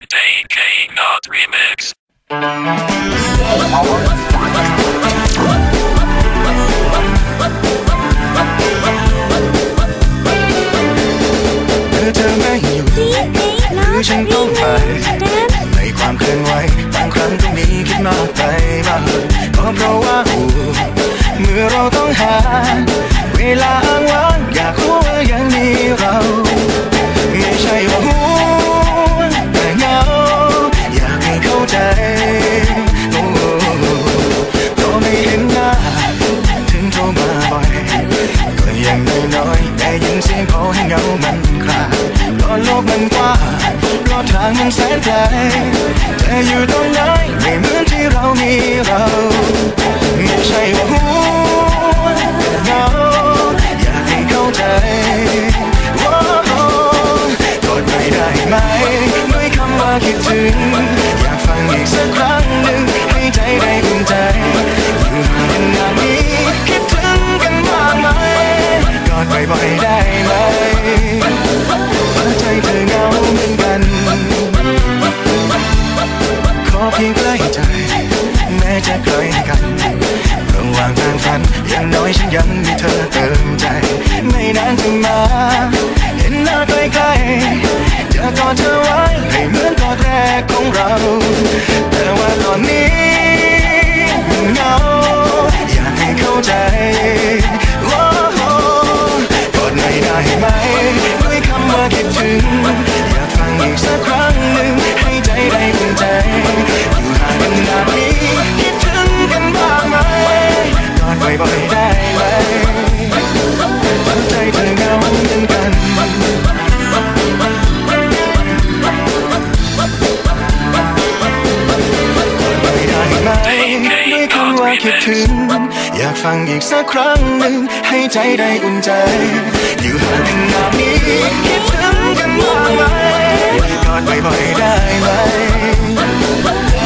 AK Not Remix. เธอเธอไม่อยู่คือฉันต้องไปในความเคลื่อนไหวบางครั้งก็มีคิดมากไปบ้างก็เพราะว่าห่วงเมื่อเราต้องหา เวลาอ้างว้างอยากรู้ว่ายังมีเรา ยๆได้ยินเสียงพอให้เงามันคลายเพราะโลกมันกว้างเพราะทางมันแสนไกลจะอยู่ตรงไหนไม่เหมือนที่เรามีเรา ไม่ใช่ว่าหัวเงาอยากให้เข้าใจโอ้โหกดไม่ได้ไหมด้วยคำว่าคิดถึง น้อยฉันยังมีเธอเติมใจ ไม่นานจะมา เห็นหน้าใกล้ๆจะกอดเธอไว้ให้เหมือนกอดแรกของเรา แต่ว่าตอนนี้เหงาอยากให้เข้าใจโอ้โหกอดไม่ได้ไหมด้วยคำว่าคิดถึง อยากฟังอีกสักครั้งหนึ่งให้ใจได้อุ่นใจ อยู่ห่างกันนานนี้คิดถึงกันบ้างไหมกอดบ่อยๆได้ คิดถึง อยากฟังอีกสักครั้งหนึ่งให้ใจได้อุ่นใจ อยู่ห่างกันนานนี้คิดถึงกันบ้างไหมกอดบ่อยๆได้ไหม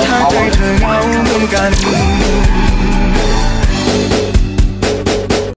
ถ้าใจเธอเหงาเหมือนกัน